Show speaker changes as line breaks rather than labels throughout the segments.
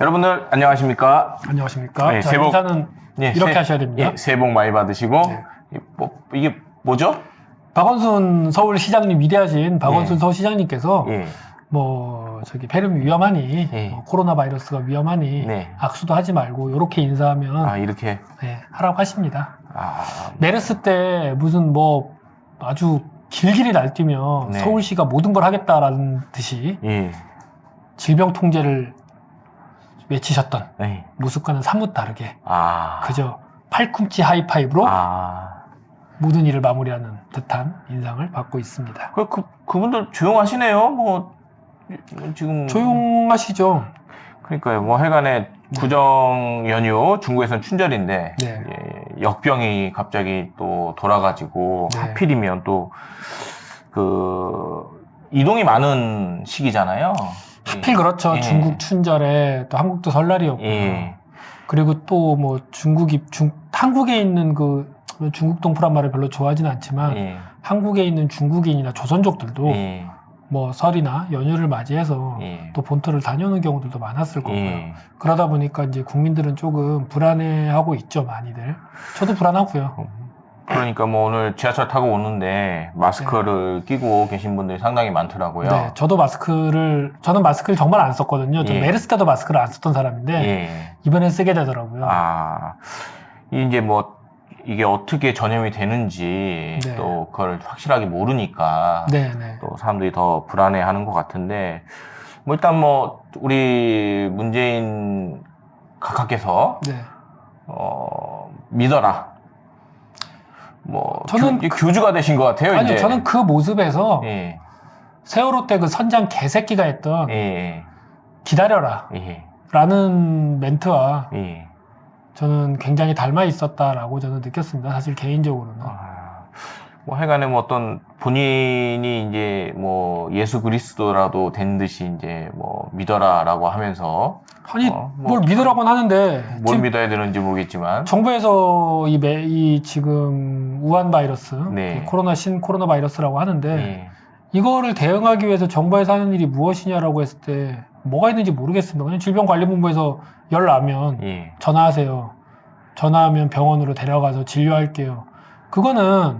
여러분들 안녕하십니까?
안녕하십니까.
네,
자,
새해 복-
인사는
예,
이렇게
새-
하셔야 됩니다.
예, 새해 복 많이 받으시고
네.
이- 뭐, 이게 뭐죠?
박원순 서울시장님 위대하신 박원순
예.
서울시장님께서
예,
뭐 저기 폐렴이 위험하니
예.
뭐 코로나 바이러스가 위험하니
네.
악수도 하지 말고 이렇게 인사하면
아 이렇게
네, 하라고 하십니다.
아
메르스 때 무슨 뭐 아주 길길이 날뛰며
네.
서울시가 모든 걸 하겠다라는 듯이
예,
질병 통제를 외치셨던
예.
모습과는 사뭇 다르게
아,
그저 팔꿈치 하이파이브로
아,
모든 일을 마무리하는 듯한 인상을 받고 있습니다.
그, 그 그분들 조용하시네요. 뭐 지금
조용하시죠?
그러니까요. 뭐 해간에 구정 연휴 중국에서는 춘절인데
네.
예, 역병이 갑자기 또 돌아가지고
네.
하필이면 또 그 이동이 많은 시기잖아요.
하필 그렇죠.
예.
중국 춘절에 또 한국도 설날이었고
예.
그리고 또 뭐 중국이 중 한국에 있는 그 중국 동포란 말을 별로 좋아하진 않지만
예.
한국에 있는 중국인이나 조선족들도
예.
뭐 설이나 연휴를 맞이해서
예.
또 본토를 다녀오는 경우들도 많았을 거고요.
예.
그러다 보니까 이제 국민들은 조금 불안해하고 있죠, 많이들. 저도 불안하고요.
그러니까 뭐 오늘 지하철 타고 오는데 마스크를 끼고 계신 분들이 상당히 많더라고요.
네, 저도 마스크를 저는 마스크를 정말 안 썼거든요. 저
예.
메르스 때도 마스크를 안 썼던 사람인데
예.
이번엔 쓰게 되더라고요.
아, 이제 뭐 이게 어떻게 전염이 되는지
네.
또 그걸 확실하게 모르니까
네, 네.
또 사람들이 더 불안해하는 것 같은데 뭐 일단 뭐 우리 문재인 각하께서
네.
어 믿어라. 뭐
저는
교, 교주가 되신 것 같아요.
아니요,
이제.
저는 그 모습에서
예,
세월호 때 그 선장 개새끼가 했던
예,
기다려라
예,
라는 멘트와
예.
저는 굉장히 닮아 있었다라고 저는 느꼈습니다. 사실 개인적으로는.
아, 뭐 하여간에 뭐 어떤 본인이 이제 뭐 예수 그리스도라도 된 듯이 이제 뭐 믿어라라고 하면서
아니,
어, 뭐
뭘 믿으라고는 하는데
뭘
지금
믿어야 되는지 모르겠지만
정부에서 이, 매, 이 지금 우한 바이러스,
네.
이 코로나 신 코로나 바이러스라고 하는데
예,
이거를 대응하기 위해서 정부에서 하는 일이 무엇이냐라고 했을 때 뭐가 있는지 모르겠습니다. 그냥 질병관리본부에서 열 나면
예,
전화하세요. 전화하면 병원으로 데려가서 진료할게요. 그거는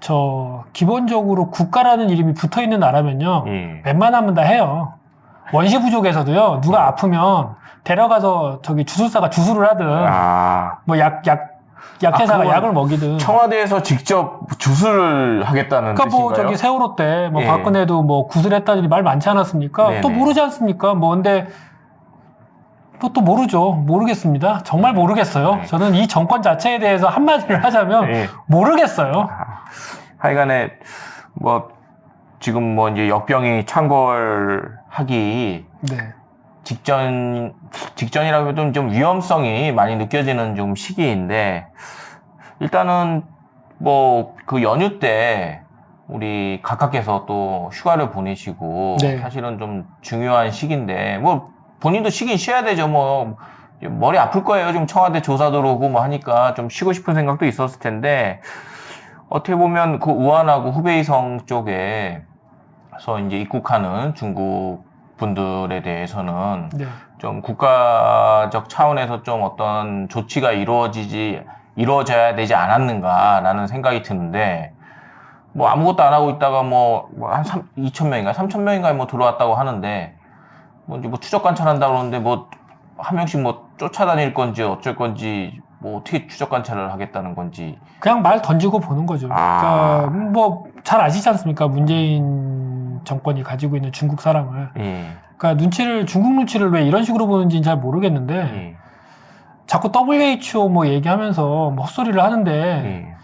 저 기본적으로 국가라는 이름이 붙어 있는 나라면요.
예.
웬만하면 다 해요. 원시 부족에서도요. 누가 아프면 데려가서 저기 주술사가 주술을 하든
아
뭐약약 약회사가
아, 그건
약을 먹이든
청와대에서 직접 주술을 하겠다는
그러니까 뭐
뜻인가요?
저기 세월호 때 뭐
예.
박근혜도 뭐 구슬했다더니 말 많지 않았습니까?
네네.
또 모르지 않습니까? 뭐 근데 또, 또 모르죠. 모르겠습니다. 정말 모르겠어요.
네.
저는 이 정권 자체에 대해서 한마디를 하자면
예.
모르겠어요.
아, 하여간에 뭐 지금 뭐 이제 역병이 창궐하기
네.
직전 직전이라고 해도 좀 위험성이 많이 느껴지는 좀 시기인데 일단은 뭐 그 연휴 때 우리 각하께서 또 휴가를 보내시고
네.
사실은 좀 중요한 시기인데 뭐 본인도 쉬긴 쉬어야 되죠 뭐 머리 아플 거예요 지금 청와대 조사 들어오고 뭐 하니까 좀 쉬고 싶은 생각도 있었을 텐데 어떻게 보면 그 우한하고 후베이성 쪽에서 이제 입국하는 중국 분들에 대해서는
네.
좀 국가적 차원에서 좀 어떤 조치가 이루어지지 이루어져야 되지 않았는가라는 생각이 드는데 뭐 아무것도 안 하고 있다가 뭐한 2천 명인가 3천 명인가 뭐 들어왔다고 하는데 뭐 이제 뭐 추적 관찰한다고 그러는데 뭐 한 명씩 뭐 쫓아다닐 건지 어쩔 건지 뭐 어떻게 추적 관찰을 하겠다는 건지
그냥 말 던지고 보는 거죠.
아.
그러니까 뭐 잘 아시지 않습니까? 문재인 정권이 가지고 있는 중국 사랑을.
예,
그러니까 눈치를 중국 눈치를 왜 이런 식으로 보는지는 잘 모르겠는데
예,
자꾸 WHO 뭐 얘기하면서 뭐 헛소리를 하는데
예,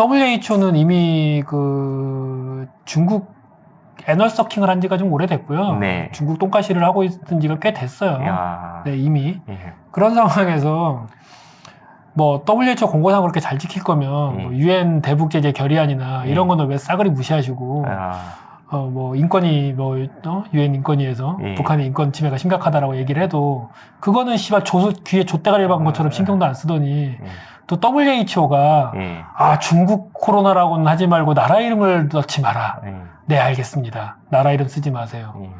WHO는 이미 그 중국 애널 서킹을 한 지가 좀 오래됐고요.
네.
중국 똥가시를 하고 있던 지가 꽤 됐어요.
야,
네, 이미.
예,
그런 상황에서 뭐 WHO 공고상 그렇게 잘 지킬 거면
예.
뭐 유엔 대북 제재 결의안이나
예.
이런 거는 왜 싸그리 무시하시고
야,
어뭐 인권위 뭐 어? 유엔 인권위에서
예.
북한의 인권 침해가 심각하다라고 얘기를 해도 그거는 씨발 조수 귀에 좆대가리 박은 것처럼
예.
신경도 안 쓰더니
예,
또 WHO가
예,
아 중국 코로나라고는 하지 말고 나라 이름을 넣지 마라.
예,
네 알겠습니다. 나라 이름 쓰지 마세요.
예.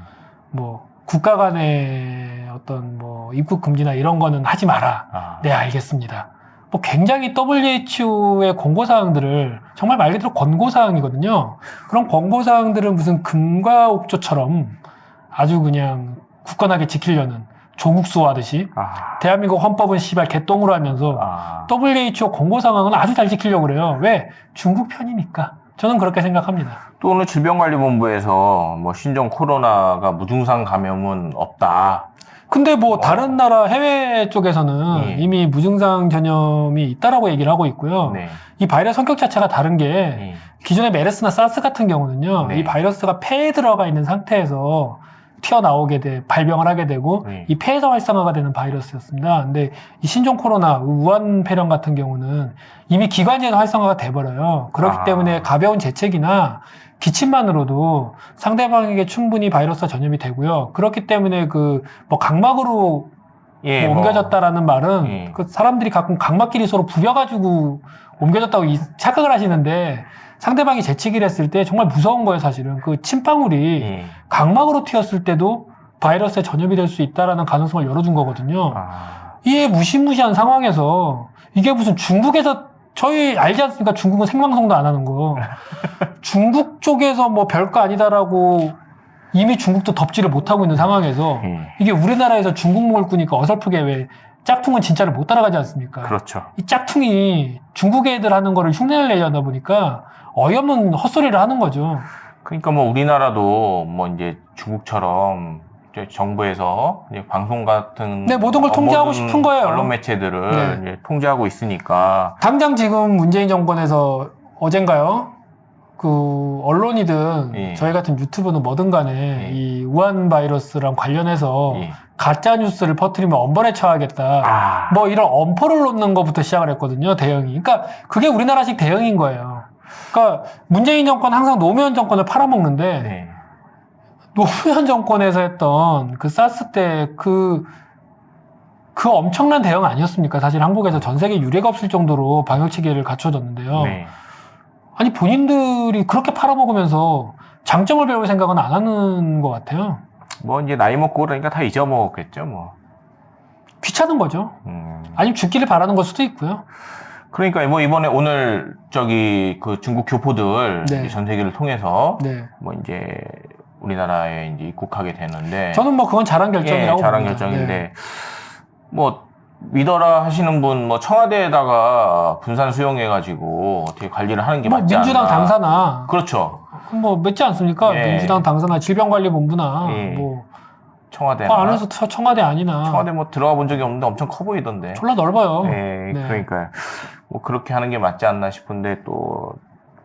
뭐 국가 간의 어떤 뭐 입국 금지나 이런 거는 하지 마라.
아,
네, 알겠습니다. 뭐 굉장히 WHO의 권고사항들을 정말 말 그대로 권고사항이거든요. 그런 권고사항들을 무슨 금과 옥조처럼 아주 그냥 굳건하게 지키려는 조국 수호하듯이
아,
대한민국 헌법은 씨발 개똥으로 하면서
아.
WHO 권고사항은 아주 잘 지키려고 그래요. 왜? 중국 편이니까. 저는 그렇게 생각합니다.
또 오늘 질병관리본부에서 뭐 신종 코로나가 무증상 감염은 없다.
근데 뭐
어.
다른 나라 해외 쪽에서는
예.
이미 무증상 전염이 있다라고 얘기를 하고 있고요.
네.
이 바이러스 성격 자체가 다른 게
예.
기존의 메르스나 사스 같은 경우는요,
네.
이 바이러스가 폐에 들어가 있는 상태에서 튀어나오게 돼, 발병을 하게 되고,
네.
이 폐에서 활성화가 되는 바이러스였습니다. 근데 이 신종 코로나, 우한 폐렴 같은 경우는 이미 기관지에서 활성화가 돼버려요. 그렇기
아.
때문에 가벼운 재채기나 기침만으로도 상대방에게 충분히 바이러스가 전염이 되고요. 그렇기 때문에 그, 뭐, 각막으로
예,
뭐
뭐,
옮겨졌다라는 말은
예.
그 사람들이 가끔 각막끼리 서로 부벼가지고 옮겨졌다고 이- 착각을 하시는데 상대방이 재치기를 했을 때 정말 무서운 거예요 사실은 그 침방울이
예.
각막으로 튀었을 때도 바이러스에 전염이 될 수 있다라는 가능성을 열어준 거거든요.
아,
이에 무시무시한 상황에서 이게 무슨 중국에서 저희 알지 않습니까? 중국은 생방송도 안 하는 거. 중국 쪽에서 뭐 별거 아니다라고 이미 중국도 덮지를 못하고 있는 상황에서
예.
이게 우리나라에서 중국몽을 꾸니까 어설프게 왜 짝퉁은 진짜를 못 따라가지 않습니까?
그렇죠.
이 짝퉁이 중국 애들 하는 거를 흉내를 내려다 보니까 어이없는 헛소리를 하는 거죠.
그러니까 뭐 우리나라도 뭐 이제 중국처럼 이제 정부에서 이제 방송 같은
네, 모든 걸
어,
통제하고
모든
싶은 거예요.
언론 매체들을
네.
이제 통제하고 있으니까
당장 지금 문재인 정권에서 어젠가요? 그 언론이든
예.
저희 같은 유튜브는 뭐든 간에
예.
이 우한 바이러스랑 관련해서
예.
가짜 뉴스를 퍼뜨리면 엄벌에 처하겠다.
아,
뭐 이런 엄포를 놓는 것부터 시작을 했거든요, 대응이. 그러니까 그게 우리나라식 대응인 거예요. 그러니까 문재인 정권 항상 노무현 정권을 팔아먹는데
네.
노무현 정권에서 했던 그 사스 때 그, 그 엄청난 대응 아니었습니까? 사실 한국에서 전 세계 유례가 없을 정도로 방역 체계를 갖춰졌는데요.
네.
아니, 본인들이 그렇게 팔아먹으면서 장점을 배울 생각은 안 하는 것 같아요.
뭐 이제 나이 먹고 그러니까 다 잊어먹었겠죠, 뭐.
귀찮은 거죠.
음.
아니면 죽기를 바라는 걸 수도 있고요.
그러니까 뭐 이번에 오늘 저기 그 중국 교포들
네.
전 세계를 통해서
네.
뭐 이제 우리나라에 이제 입국하게 되는데
저는 뭐 그건 잘한 결정이라고
예, 잘한
봅니다.
결정인데
네.
뭐 믿어라 하시는 분 뭐 청와대에다가 분산 수용해 가지고 어떻게 관리를 하는 게
뭐
맞지
민주당
않나.
당사나
그렇죠.
뭐 맺지 않습니까?
예.
민주당 당사나 질병관리본부나
예.
뭐
청와대.
그 안에서 처- 청와대 아니나
청와대 뭐 들어가 본 적이 없는데 엄청 커 보이던데.
졸라 넓어요.
예,
네.
그러니까요. 뭐 그렇게 하는 게 맞지 않나 싶은데 또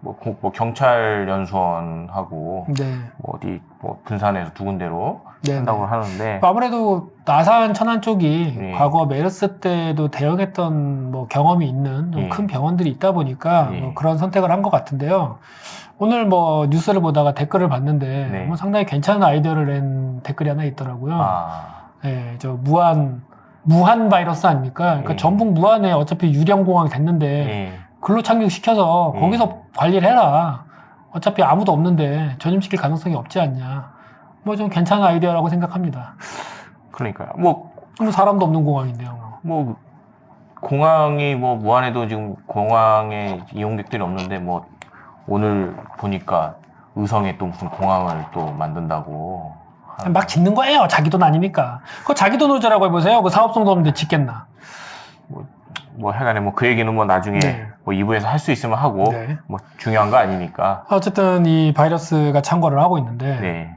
뭐, 고- 뭐 경찰 연수원하고
네.
뭐 어디 뭐 분산해서 두 군데로
네.
한다고 하는데
아무래도 나산 천안 쪽이
예.
과거 메르스 때도 대응했던 뭐 경험이 있는 좀
예.
큰 병원들이 있다 보니까
예.
뭐 그런 선택을 한 것 같은데요. 오늘 뭐 뉴스를 보다가 댓글을 봤는데
네.
뭐 상당히 괜찮은 아이디어를 낸 댓글이 하나 있더라고요.
아,
예, 저 무한 무한 바이러스 아닙니까? 그러니까
예.
전북 무한에 어차피 유령 공항이 됐는데
예.
근로 착륙 시켜서
예.
거기서 관리를 해라. 어차피 아무도 없는데 전염시킬 가능성이 없지 않냐. 뭐 좀 괜찮은 아이디어라고 생각합니다.
그러니까요. 뭐
뭐 사람도 없는 공항인데요. 뭐.
뭐 공항이 뭐 무안에도 지금 공항에 이용객들이 없는데 뭐 오늘 보니까 의성에 또 무슨 공항을 또 만든다고 하는-
막 짓는 거예요. 자기 돈 아니니까. 그거 자기 돈 오자라고 해보세요. 그 사업성도 없는데 짓겠나.
뭐 하여간에 뭐 그 얘기는 뭐 나중에
네.
뭐 2부에서 할 수 있으면 하고
네.
뭐 중요한 거 아니니까
어쨌든 이 바이러스가 창궐을 하고 있는데
네.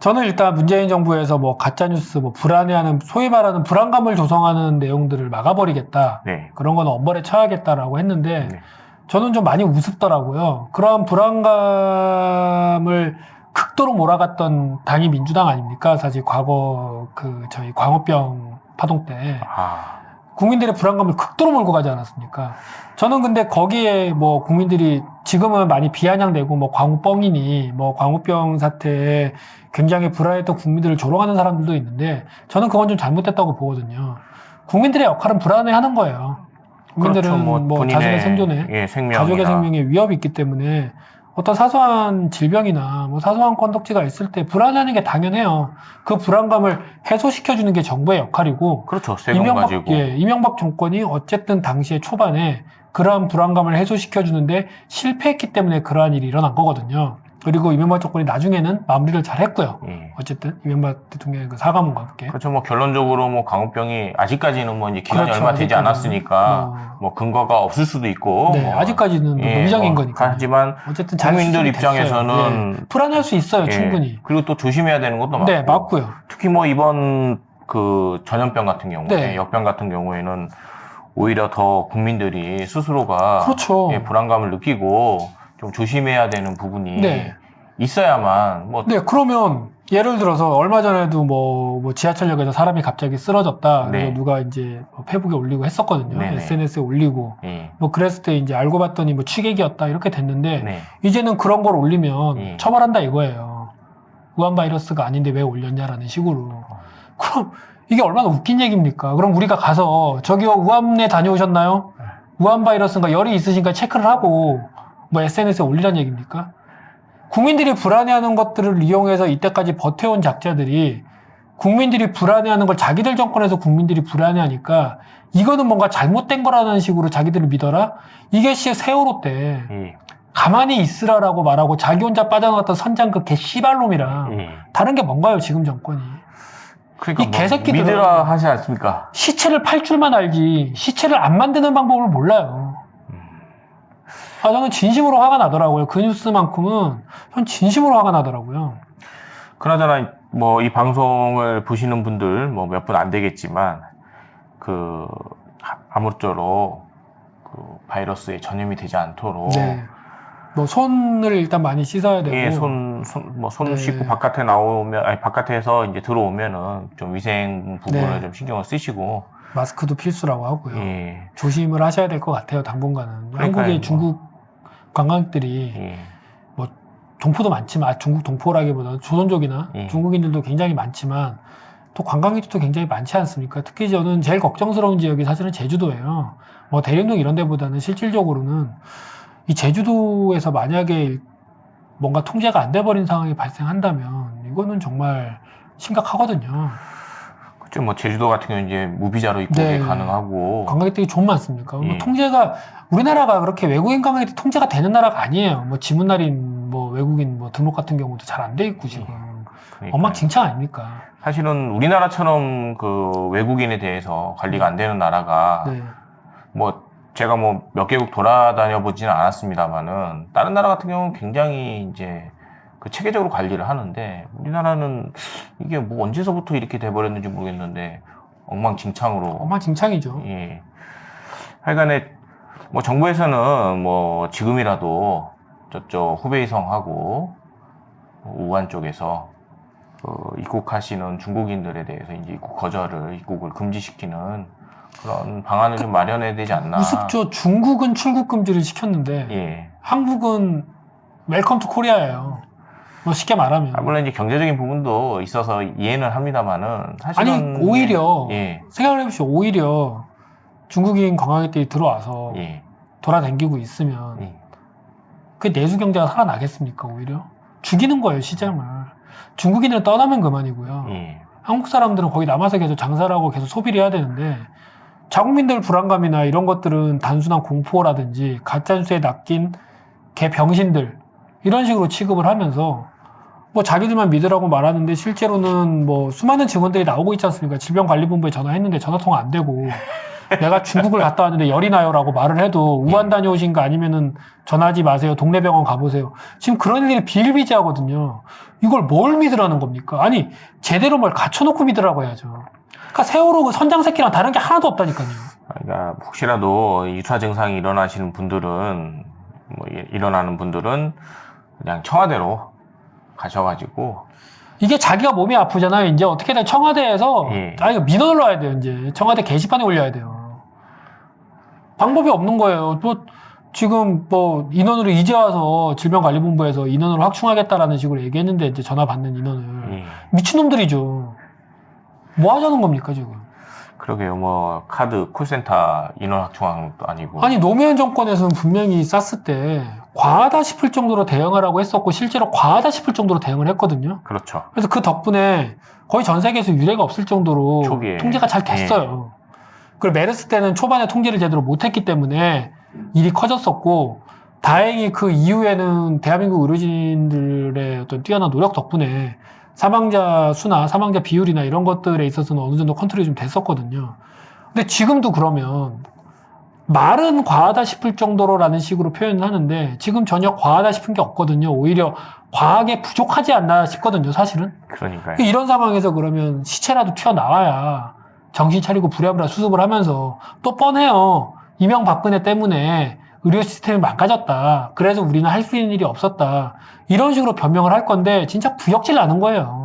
저는 일단 문재인 정부에서 뭐 가짜 뉴스, 뭐 불안해하는 소위 말하는 불안감을 조성하는 내용들을 막아버리겠다.
네.
그런 건 엄벌에 처하겠다라고 했는데
네.
저는 좀 많이 우습더라고요. 그런 불안감을 극도로 몰아갔던 당이 민주당 아닙니까? 사실 과거 그 저희 광우병 파동 때
아,
국민들의 불안감을 극도로 몰고 가지 않았습니까? 저는 근데 거기에 뭐 국민들이 지금은 많이 비아냥대고 뭐 광우뻥이니 뭐 광우병 사태에 굉장히 불안했던 국민들을 조롱하는 사람들도 있는데 저는 그건 좀 잘못됐다고 보거든요. 국민들의 역할은 불안해하는 거예요. 국민들은
그렇죠.
뭐,
본인의
자신의 생존에
예,
가족의 생명에 위협이 있기 때문에 어떤 사소한 질병이나 뭐 사소한 건덕지가 있을 때 불안해하는 게 당연해요. 그 불안감을 해소시켜 주는 게 정부의 역할이고
그렇죠.
이명박,
가지고.
예, 이명박 정권이 어쨌든 당시에 초반에 그러한 불안감을 해소시켜 주는데 실패했기 때문에 그러한 일이 일어난 거거든요. 그리고 이명박 정권이 나중에는 마무리를 잘 했고요.
예.
어쨌든 이명박 대통령의 그 사과문과 함께.
그렇죠. 뭐 결론적으로 뭐 강우병이 아직까지는 뭐 이제 기간이
그렇죠,
얼마 되지. 않았으니까
뭐,
뭐 근거가 없을 수도 있고.
네,
뭐
아직까지는 뭐
예,
농장인
뭐
거니까.
하지만
어쨌든 잘
국민들. 입장에서는
예, 불안할 수 있어요,
예,
충분히.
그리고 또 조심해야 되는 것도 많고.
네, 맞고요.
특히 뭐 이번 그 전염병 같은 경우에
네.
역병 같은 경우에는 오히려 더 국민들이 스스로가
그렇죠.
예, 불안감을 느끼고 좀 조심해야 되는 부분이
네.
있어야만 뭐
네, 그러면 예를 들어서 얼마 전에도 뭐, 뭐 지하철역에서 사람이 갑자기 쓰러졌다. 그래서
네.
누가 이제 뭐 페북에 올리고 했었거든요.
네네.
SNS에 올리고.
예,
뭐 그랬을 때 이제 알고 봤더니 뭐 취객이었다 이렇게 됐는데
네.
이제는 그런 걸 올리면
예.
처벌한다 이거예요. 우한 바이러스가 아닌데 왜 올렸냐라는 식으로. 그럼 이게 얼마나 웃긴 얘기입니까? 그럼 우리가 가서 저기요 우한에 다녀오셨나요? 우한 바이러스인가 열이 있으신가 체크를 하고 뭐 SNS에 올리란 얘기입니까? 국민들이 불안해하는 것들을 이용해서 이때까지 버텨온 작자들이 국민들이 불안해하는 걸 자기들 정권에서 국민들이 불안해하니까 이거는 뭔가 잘못된 거라는 식으로 자기들을 믿어라? 이게 씨 세월호 때
예,
가만히 있으라라고 말하고 자기 혼자 빠져나갔던 선장 그 개 씨발놈이랑
예.
다른 게 뭔가요 지금 정권이
그러니까
이
뭐
개새끼들은-
믿으라 하지 않습니까?
시체를 팔 줄만 알지 시체를 안 만드는 방법을 몰라요 아 저는 진심으로 화가 나더라고요 그 뉴스만큼은 전 진심으로 화가 나더라고요
그나저나 뭐 이 방송을 보시는 분들 뭐 몇 분 안 되겠지만 그 아- 아무쪼록 그 바이러스에 전염이 되지 않도록
네. 뭐 손을 일단 많이 씻어야 되고
예, 손, 손, 뭐, 손
네.
씻고 바깥에 나오면, 아니, 바깥에서 이제 들어오면은 좀 위생 부분을
네.
좀 신경을 쓰시고,
마스크도 필수라고 하고요
예,
조심을 하셔야 될 것 같아요 당분간은
그러니까요,
한국의
뭐.
중국 관광객들이
예,
동포도 많지만 아, 중국 동포라기보다는 조선족이나
예.
중국인들도 굉장히 많지만 또 관광객들도 굉장히 많지 않습니까? 특히 저는 제일 걱정스러운 지역이 사실은 제주도예요. 뭐 대림동 이런 데보다는 실질적으로는 이 제주도에서 만약에 뭔가 통제가 안 돼버린 상황이 발생한다면 이거는 정말 심각하거든요.
그죠. 뭐, 제주도 같은 경우는 이제 무비자로 입국이
네.
가능하고,
관광객들이 좀 많습니까? 뭐
예.
통제가 우리나라가 그렇게 외국인 관광객들이 통제가 되는 나라가 아니에요. 뭐 지문날인 뭐 외국인 뭐 등록 같은 경우도 잘 안 돼 있고 지금
그러니까
엉망진창 아닙니까?
사실은 우리나라처럼 그 외국인에 대해서 관리가 안 되는 나라가,
네.
뭐, 제가 뭐 몇 개국 돌아다녀 보지는 않았습니다만은, 다른 나라 같은 경우는 굉장히 이제, 그 체계적으로 관리를 하는데, 우리나라는 이게 뭐 언제서부터 이렇게 돼버렸는지 모르겠는데, 엉망진창으로
엉망진창이죠.
예. 하여간에 뭐 정부에서는 뭐 지금이라도 저쪽 후베이성하고 우한 쪽에서 그 입국하시는 중국인들에 대해서 이제 입국 거절을 입국을 금지시키는 그런 방안을 좀 마련해야 되지 않나.
우습죠. 중국은 출국 금지를 시켰는데
예.
한국은 웰컴 투 코리아예요. 뭐 쉽게 말하면.
아, 물론 이제 경제적인 부분도 있어서 이해는 합니다만은 사실은
아니 오히려
예.
생각을 해보시오. 오히려 중국인 관광객들이 들어와서
예.
돌아다니고 있으면
예.
그 내수 경제가 살아나겠습니까? 오히려 죽이는 거예요 시장을. 중국인을 떠나면 그만이고요.
예.
한국 사람들은 거기 남아서 계속 장사를 하고 계속 소비를 해야 되는데 자국민들 불안감이나 이런 것들은 단순한 공포라든지 가짜뉴스에 낚인 개 병신들 이런 식으로 취급을 하면서 뭐 자기들만 믿으라고 말하는데 실제로는 뭐 수많은 증언들이 나오고 있지 않습니까? 질병관리본부에 전화했는데 전화 통화 안 되고 내가 중국을 갔다 왔는데 열이 나요라고 말을 해도 우한 다녀오신 거 아니면은 전화하지 마세요. 동네 병원 가보세요. 지금 그런 일이 비일비재하거든요. 이걸 뭘 믿으라는 겁니까? 아니 제대로 뭘 갖춰놓고 믿으라고 해야죠. 그러니까 세월호 그 선장 새끼랑 다른 게 하나도 없다니까요.
그러니까 혹시라도 유사 증상이 일어나시는 분들은 뭐 이- 일어나는 분들은 그냥 청와대로 가셔가지고
이게 자기가 몸이 아프잖아요. 이제 어떻게든 청와대에서
예.
아 이거 민원을 넣어야 돼요. 이제 청와대 게시판에 올려야 돼요. 방법이 없는 거예요. 뭐 지금 뭐 인원으로 이제 와서 질병관리본부에서 인원으로 확충하겠다라는 식으로 얘기했는데 이제 전화 받는 인원을
예.
미친놈들이죠. 뭐 하자는 겁니까 지금?
그러게요. 뭐 카드 콜센터 인원 확충도 아니고.
아니 노무현 정권에서는 분명히 쌌을 때 과하다 싶을 정도로 대응하라고 했었고 실제로 과하다 싶을 정도로 대응을 했거든요.
그렇죠.
그래서 그 덕분에 거의 전 세계에서 유례가 없을 정도로
초기에.
통제가 잘 됐어요. 그리고 메르스 때는 초반에 통제를 제대로 못했기 때문에 일이 커졌었고 다행히 그 이후에는 대한민국 의료진들의 어떤 뛰어난 노력 덕분에 사망자 수나 사망자 비율이나 이런 것들에 있어서는 어느 정도 컨트롤이 좀 됐었거든요. 근데 지금도 그러면 말은 과하다 싶을 정도로라는 식으로 표현을 하는데 지금 전혀 과하다 싶은 게 없거든요. 오히려 과하게 부족하지 않나 싶거든요, 사실은.
그러니까요.
이런 상황에서 그러면 시체라도 튀어나와야 정신 차리고 부랴부랴 수습을 하면서 또 뻔해요. 이명박근혜 때문에 의료 시스템이 망가졌다. 그래서 우리는 할 수 있는 일이 없었다. 이런 식으로 변명을 할 건데 진짜 부역질 나는 거예요.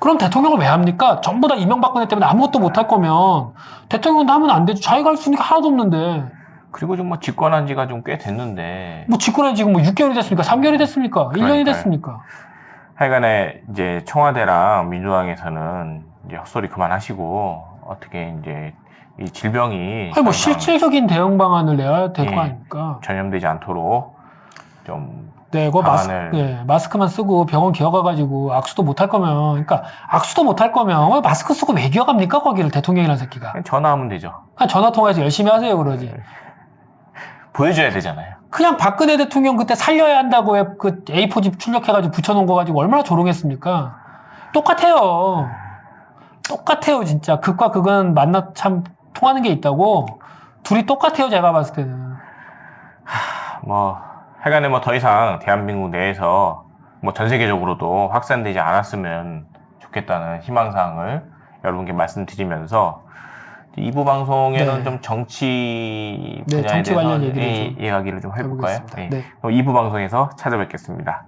그럼 대통령을 왜 합니까? 전부 다 이명박근혜 때문에 아무것도 못 할 거면 대통령도 하면 안 되죠. 자기가 할 수 있는 게 하나도 없는데.
그리고 좀 뭐 집권한 지가 좀 꽤 됐는데
뭐 직권에 지금 뭐 6개월이 됐습니까? 3개월이 됐습니까? 1년이
그러니까요.
됐습니까?
하여간에 이제 청와대랑 민주당에서는 이제 헛소리 그만하시고 어떻게 이제 이 질병이
아니 더뭐 실질적인 대응 방안을 내야 될거
예.
아닙니까?
전염되지 않도록 좀
네, 그 마스,
방안을-
네, 마스크만 쓰고 병원 기어가가지고 악수도 못 할 거면, 그러니까 악수도 못 할 거면 왜 마스크 쓰고 왜 기어갑니까 거기를 대통령이라는 새끼가?
그냥 전화하면 되죠.
그냥 전화 통화해서 열심히 하세요 그러지.
보여줘야 되잖아요.
그냥 박근혜 대통령 그때 살려야 한다고 해, 그 A4 집 출력해가지고 붙여놓은 거 가지고 얼마나 조롱했습니까? 똑같아요. 똑같아요 진짜 극과 극은 만나 참 통하는 게 있다고 둘이 똑같아요 제가 봤을 때는.
뭐 하여간에 뭐 더 이상 대한민국 내에서 뭐 전 세계적으로도 확산되지 않았으면 좋겠다는 희망사항을 여러분께 말씀드리면서 2부 방송에는
네.
좀 정치
네,
분야에
정치
대해서
관련 얘기를
이- 좀 해볼까요?
해보겠습니다.
예.
네.
그럼 2부 방송에서 찾아뵙겠습니다.